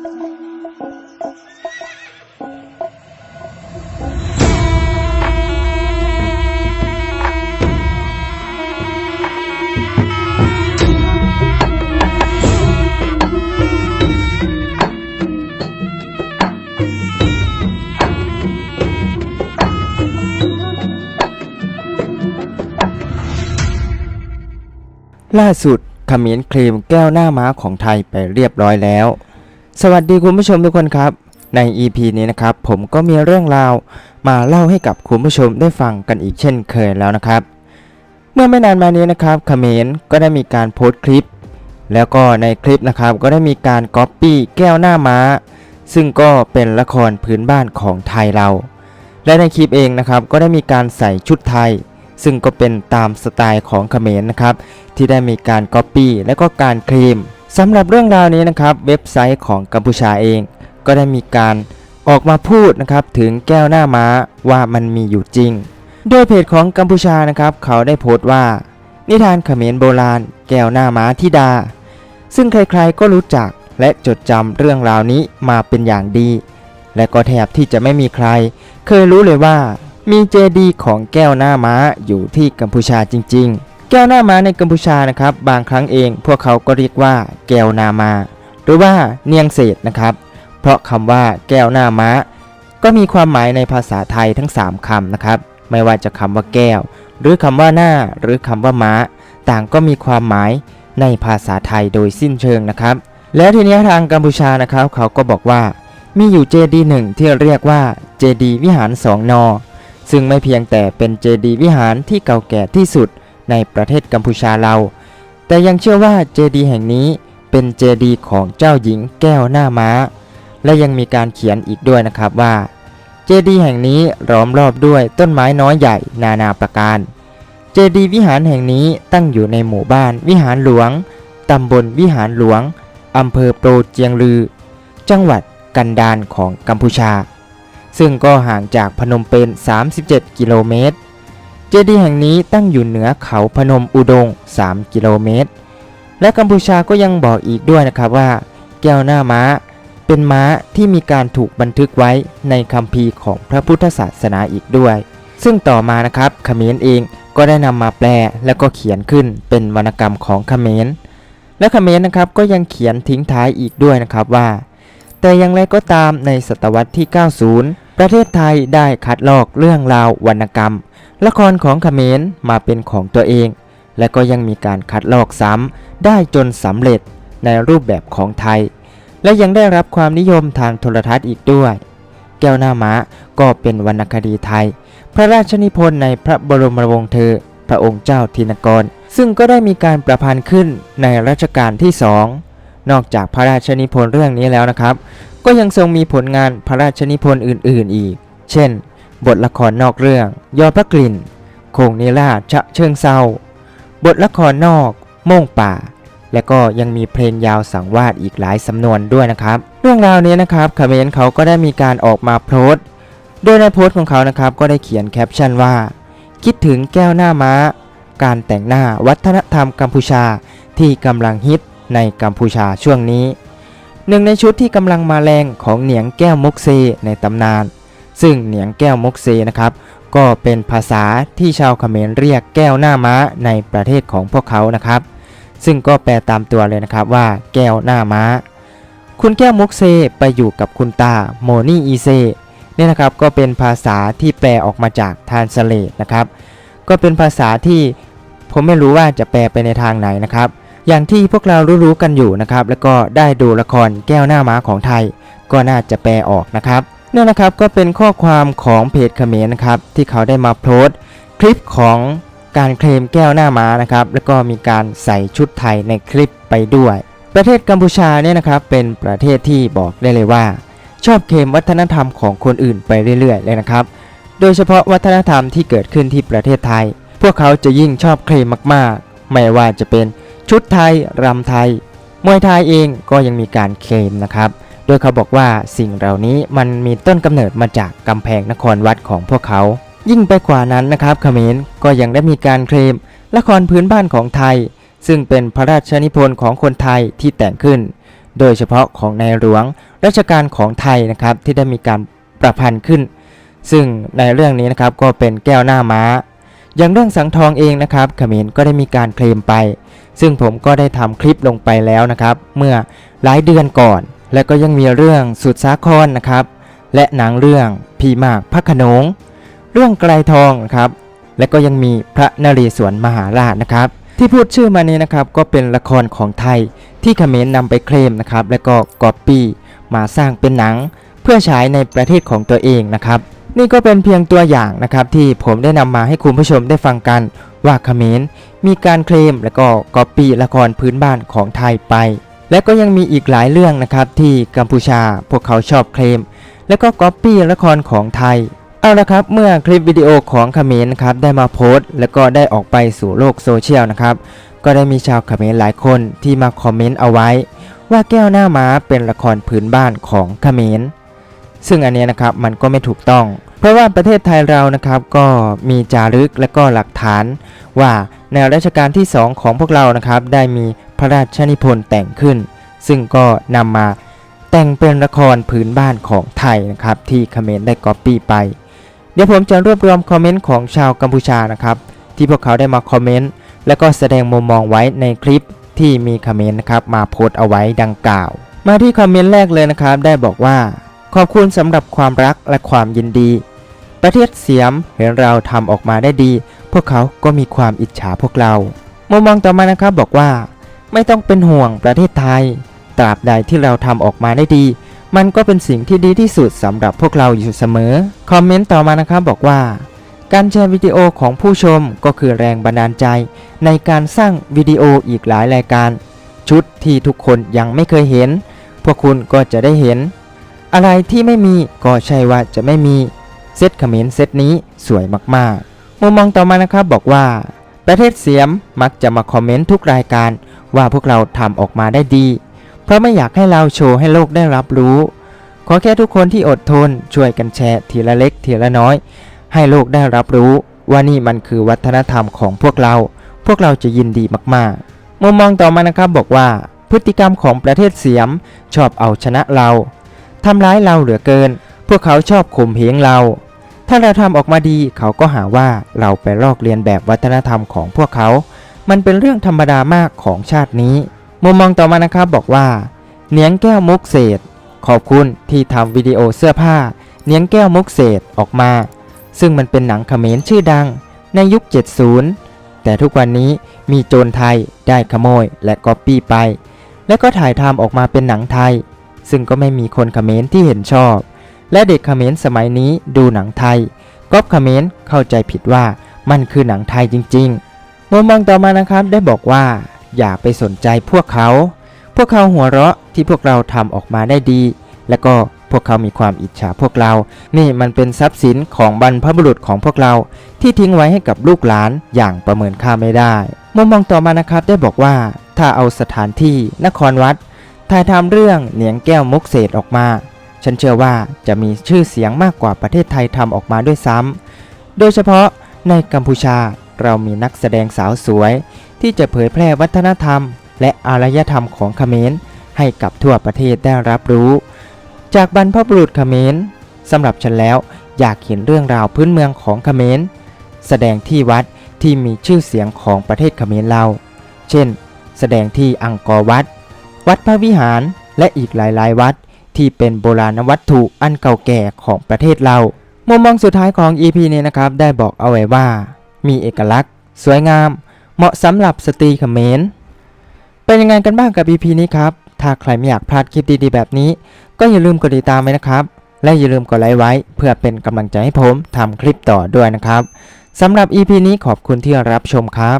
ล่าสุดขมิ้นเคลมแก้วหน้าม้าของไทยไปเรียบร้อยแล้ว สวัสดีคุณผู้ชมทุกคนครับ ใน EP นี้นะครับผมก็มีเรื่องราวมาเล่าให้กับคุณผู้ชมได้ฟังกันอีกเช่นเคยแล้วนะครับ เมื่อไม่นานมานี้นะครับเขมรก็ได้มีการโพสต์คลิป แล้วก็ในคลิปนะครับก็ได้มีการก๊อปปี้แก้วหน้าม้า ซึ่งก็เป็นละครพื้นบ้านของไทยเรา และในคลิปเองนะครับก็ได้มีการใส่ชุดไทย ซึ่งก็เป็นตามสไตล์ของเขมรนะครับที่ได้มีการก๊อปปี้และก็การเคลม สำหรับเรื่องราวนี้นะครับเว็บไซต์ของกัมพูชาเอง ก็ได้มีการออกมาพูดนะครับถึงแก้วหน้าม้าว่ามันมีอยู่จริง โดยเพจของกัมพูชานะครับ เขาได้โพสต์ว่า นิทานเขมรโบราณ แก้วหน้าม้าทิดา ซึ่งใครๆก็รู้จักและจดจำเรื่องราวนี้มาเป็นอย่างดี และก็แทบที่จะไม่มีใคร เคยรู้เลยว่า มีเจดีย์ของแก้วหน้าม้าอยู่ที่กัมพูชาจริง ๆ แก้วหน้าม้าในกัมพูชานะครับ บางครั้งเองพวกเขาก็เรียกว่า แก้วนามา หรือว่าเนียงเศษนะครับ เพราะคำว่าแก้วหน้าม้า ก็มีความหมายในภาษาไทยทั้ง 3คำนะครับ ไม่ว่าจะคำว่าแก้ว หรือคำว่าหน้า หรือคำว่าม้า ต่างก็มีความหมายในภาษาไทยโดยสิ้นเชิงนะครับ แล้วทีนี้ทางกัมพูชานะครับ เขาก็บอกว่า มีอยู่เจดีหนึ่งที่เรียกว่าเจดีวิหารสองนอซึ่งไม่เพียงแต่เป็นเจดีวิหารที่เก่าแก่ที่สุด ในประเทศกัมพูชาเรา แต่ยังเชื่อว่าเจดีย์แห่งนี้เป็นเจดีย์ของเจ้าหญิงแก้วหน้าม้า และยังมีการเขียนอีกด้วยนะครับว่า เจดีย์แห่งนี้ล้อมรอบด้วยต้นไม้น้อยใหญ่นานาประการ เจดีย์วิหารแห่งนี้ตั้งอยู่ในหมู่บ้านวิหารหลวง ตำบลวิหารหลวง อำเภอโปรเจียงลือ จังหวัดกันดารของกัมพูชา ซึ่งก็ห่างจากพนมเปญ 37 กิโลเมตร เจดีย์แห่งนี้ตั้งอยู่เหนือเขาพนมอุดง 3 กิโลเมตร และกัมพูชาก็ยังบอกอีกด้วยนะครับว่า แก้วหน้าม้า เป็นม้าที่มีการถูกบันทึกไว้ในคัมภีร์ของพระพุทธศาสนาอีกด้วย ซึ่งต่อมานะครับเขมรเองก็ได้นำมาแปลแล้วก็เขียนขึ้นเป็นวรรณกรรมของเขมร และเขมรนะครับก็ยังเขียนทิ้งท้ายอีกด้วยนะครับว่า แต่อย่างไรก็ตามในศตวรรษที่ 90 ประเทศไทยได้คัดลอกเรื่องราววรรณกรรม ละครของเขมรมาเป็นของตัวเอง และก็ยังมีการคัดลอกซ้ำได้จนสำเร็จในรูปแบบของไทย และยังได้รับความนิยมทางโทรทัศน์อีกด้วย แก้วหน้าม้าก็เป็นวรรณคดีไทย พระราชนิพนธ์ในพระบรมวงศ์เธอ พระองค์เจ้าทินกร ซึ่งก็ได้มีการประพันธ์ขึ้นในรัชกาลที่สอง นอกจากพระราชนิพนธ์เรื่องนี้แล้วนะครับ ก็ยังทรงมีผลงานพระราชนิพนธ์อื่น ๆ อีก เช่น บทละครนอกเรื่อง ยอดพระกลิ่น โคงนิราชะเชิงเศร้า บทละครนอกโม่งป่า และก็ยังมีเพลงยาวสังวาสอีกหลายสำนวนด้วยนะครับ เรื่องราวนี้นะครับเขมรเขาก็ได้มีการออกมาโพสต์ โดยในโพสต์ของเขานะครับก็ได้เขียนแคปชั่นว่า คิดถึงแก้วหน้าม้า การแต่งหน้าวัฒนธรรมกัมพูชาที่กำลังฮิต ในกัมพูชาช่วงนี้ หนึ่งในชุดที่กำลังมาแรงของเหนียงแก้วมกเซในตำนาน ซึ่งเหนียงแก้วมกเซนะครับ ก็เป็นภาษาที่ชาวเขมรเรียกแก้วหน้าม้าในประเทศของพวกเขานะครับ ซึ่งก็แปลตามตัวเลยนะครับว่า แก้วหน้าม้า คุณแก้วมกเซไปอยู่กับคุณตาโมนี่อีเซเนี่ยนะครับก็เป็นภาษาที่แปลออกมาจากทานสเลตนะครับ ก็เป็นภาษาที่ผมไม่รู้ว่าจะแปลไปในทางไหนนะครับ อย่างที่พวกเรารู้ๆกันอยู่นะครับ แล้วก็ได้ดูละครแก้วหน้าม้าของไทย ก็น่าจะแปลออกนะครับเนี่ยนะครับก็เป็นข้อความของเพจเขมรนะครับที่เขาได้มาโพสต์คลิปของการเคลมแก้วหน้าม้านะครับแล้วก็มีการใส่ชุดไทยในคลิปไปด้วย ประเทศกัมพูชาเนี่ยนะครับเป็นประเทศที่บอกได้เลยว่า ชอบเคลมวัฒนธรรมของคนอื่นไปเรื่อยๆเลยนะครับ โดยเฉพาะวัฒนธรรมที่เกิดขึ้นที่ประเทศไทย พวกเขาจะยิ่งชอบเคลมมากๆ ไม่ว่าจะเป็น ชุดไทยรำไทย มวยไทยเองก็ยังมีการเคลมนะครับ โดยเขาบอกว่าสิ่งเหล่านี้มันมีต้นกำเนิดมาจากกำแพงนครวัดของพวกเขา ยิ่งไปกว่านั้นนะครับเขมรก็ยังได้มีการเคลมละครพื้นบ้านของไทย ซึ่งเป็นพระราชนิพนธ์ของคนไทยที่แต่งขึ้น โดยเฉพาะของในหลวงรัชกาลของไทยนะครับที่ได้มีการประพันธ์ขึ้น ซึ่งในเรื่องนี้นะครับก็เป็นแก้วหน้าม้า อย่างเรื่องสังทองเองนะครับเขมรก็ได้มีการเคลมไป ซึ่งผมก็ได้ทำคลิปลงไปแล้วนะครับ เมื่อหลายเดือนก่อน และก็ยังมีเรื่องสุดสาครนะครับ และหนังเรื่องพีมากพระขนง เรื่องไกลทองนะครับ และก็ยังมีพระนเรศวรมหาราชนะครับ ที่พูดชื่อมานี้นะครับก็เป็นละครของไทยที่เขมรนำไปเคลมนะครับ และก็ก๊อปปี้มาสร้างเป็นหนัง เพื่อฉายในประเทศของตัวเองนะครับนี่ก็เป็นเพียงตัวอย่างนะครับที่ผมได้นำมาให้คุณผู้ชมได้ฟังกันว่าเขมร มีการเคลมและก็ก๊อปปี้ละครพื้นบ้านของไทยไป และก็ยังมีอีกหลายเรื่องนะครับที่กัมพูชาพวกเขาชอบเคลม และก็ก๊อปปี้ละครของไทยเอาละครับ เมื่อคลิปวิดีโอของเขมรนะครับได้มาโพสต์ แล้วก็ได้ออกไปสู่โลกโซเชียลนะครับ ก็ได้มีชาวเขมรหลายคนที่มาคอมเมนต์เอาไว้ ว่าแก้วหน้าม้าเป็นละครพื้นบ้านของเขมรซึ่งอันเนี้ยนะครับมันก็ไม่ถูกต้อง เพราะว่าประเทศไทยเรานะครับก็มีจารึกและก็หลักฐาน ว่าในวรัชกาลที่ 2 ของพวกเรานะครับได้มีพระราชนิพนธ์แต่งขึ้น ซึ่งก็นำมาแต่งเป็นละครพื้นบ้านของไทยนะครับที่เขมรได้ก๊อปปี้ไป เดี๋ยวผมจะรวบรวมคอมเมนต์ของชาวกัมพูชานะครับที่พวกเขาได้มาคอมเมนต์และก็แสดงมุมมองไว้ในคลิปที่มีคอมเมนต์นะครับมาโพสต์เอาไว้ดังกล่าว มาที่คอมเมนต์แรกเลยนะครับได้บอกว่า ขอบคุณสำหรับความรักและความยินดี ประเทศเสียมเห็นเราทำออกมาได้ดี พวกเขาก็มีความอิจฉาพวกเรามุมมองต่อมานะครับบอกว่า ไม่ต้องเป็นห่วงประเทศไทย ตราบใดที่เราทำออกมาได้ดี มันก็เป็นสิ่งที่ดีที่สุดสำหรับพวกเราอยู่เสมอ คอมเมนต์ต่อมานะครับบอกว่า การแชร์วิดีโอของผู้ชมก็คือแรงบันดาลใจ ในการสร้างวิดีโออีกหลายรายการ ชุดที่ทุกคนยังไม่เคยเห็น พวกคุณก็จะได้เห็น อะไรที่ไม่มีก็ใช่ว่าจะไม่มี เซตเขมรเซตนี้สวยมากๆ มุมมองต่อมานะครับบอกว่า ประเทศเสียมมักจะมาคอมเมนต์ทุกรายการ ว่าพวกเราทำออกมาได้ดี เพราะไม่อยากให้เราโชว์ให้โลกได้รับรู้ ขอแค่ทุกคนที่อดทนช่วยกันแชร์ทีละเล็กทีละน้อย ให้โลกได้รับรู้ว่านี่มันคือวัฒนธรรมของพวกเรา พวกเราจะยินดีมากๆ มุมมองต่อมานะครับบอกว่า พฤติกรรมของประเทศเสียมชอบเอาชนะเราทำร้ายเราเหลือเกิน พวกเขาชอบข่มเหงเรา ถ้าเราทำออกมาดีเขาก็หาว่าเราไปลอกเลียนแบบวัฒนธรรมของพวกเขา มันเป็นเรื่องธรรมดามากของชาตินี้ มุมมองต่อมานะครับบอกว่า เนียงแก้วมุกเศษ ขอบคุณที่ทำวิดีโอเสื้อผ้า เนียงแก้วมุกเศษออกมา ซึ่งมันเป็นหนังเขมรชื่อดัง ในยุค 70 แต่ทุกวันนี้มีโจรไทยได้ขโมยและก๊อปปี้ไป และก็ถ่ายทำออกมาเป็นหนังไทย ซึ่งก็ไม่มีคนเขมรที่เห็นชอบ และเด็กเขมรสมัยนี้ดูหนังไทยก๊อปเขมรเข้าใจผิดว่ามันคือหนังไทยจริงๆมุมมองต่อมานะครับได้บอกว่า อย่าไปสนใจพวกเขา พวกเขาหัวเราะที่พวกเราทำออกมาได้ดี และก็พวกเขามีความอิจฉาพวกเรา นี่มันเป็นทรัพย์สินของบรรพบุรุษของพวกเรา ที่ทิ้งไว้ให้กับลูกหลานอย่างประเมินค่าไม่ได้ มุมมองต่อมานะครับได้บอกว่า ถ้าเอาสถานที่นครวัดถ่ายทำเรื่องเหนียงแก้วมุกเศษออกมา ฉันเชื่อว่าจะมีชื่อเสียงมากกว่าประเทศไทยทำออกมาด้วยซ้ำ โดยเฉพาะในกัมพูชาเรามีนักแสดงสาวสวย ที่จะเผยแพร่วัฒนธรรม และอารยธรรมของเขมรให้กับทั่วประเทศได้รับรู้ จากบรรพบุรุษเขมรสำหรับฉันแล้วอยากเห็นเรื่องราวพื้นเมืองของเขมรแสดงที่วัดที่มีชื่อเสียงของประเทศเขมรเรา เช่น แสดงที่อังกอร์วัด วัดพระวิหารและอีกหลายๆ วัด ที่เป็นโบราณวัตถุอันเก่าแก่ของประเทศเรา มุมมองสุดท้ายของ EP นี้นะครับได้บอกเอาไว้ว่า มีเอกลักษณ์ สวยงาม เหมาะสำหรับสตรีเขมร เป็นยังไงกันบ้างกับ EP นี้ครับ ถ้าใครไม่อยากพลาดคลิปดีๆแบบนี้ ก็อย่าลืมกดติดตามไว้นะครับ และอย่าลืมกดไลค์ไว้ เพื่อเป็นกำลังใจให้ผมทำคลิปต่อด้วยนะครับสำหรับ EP นี้ขอบคุณที่รับชมครับ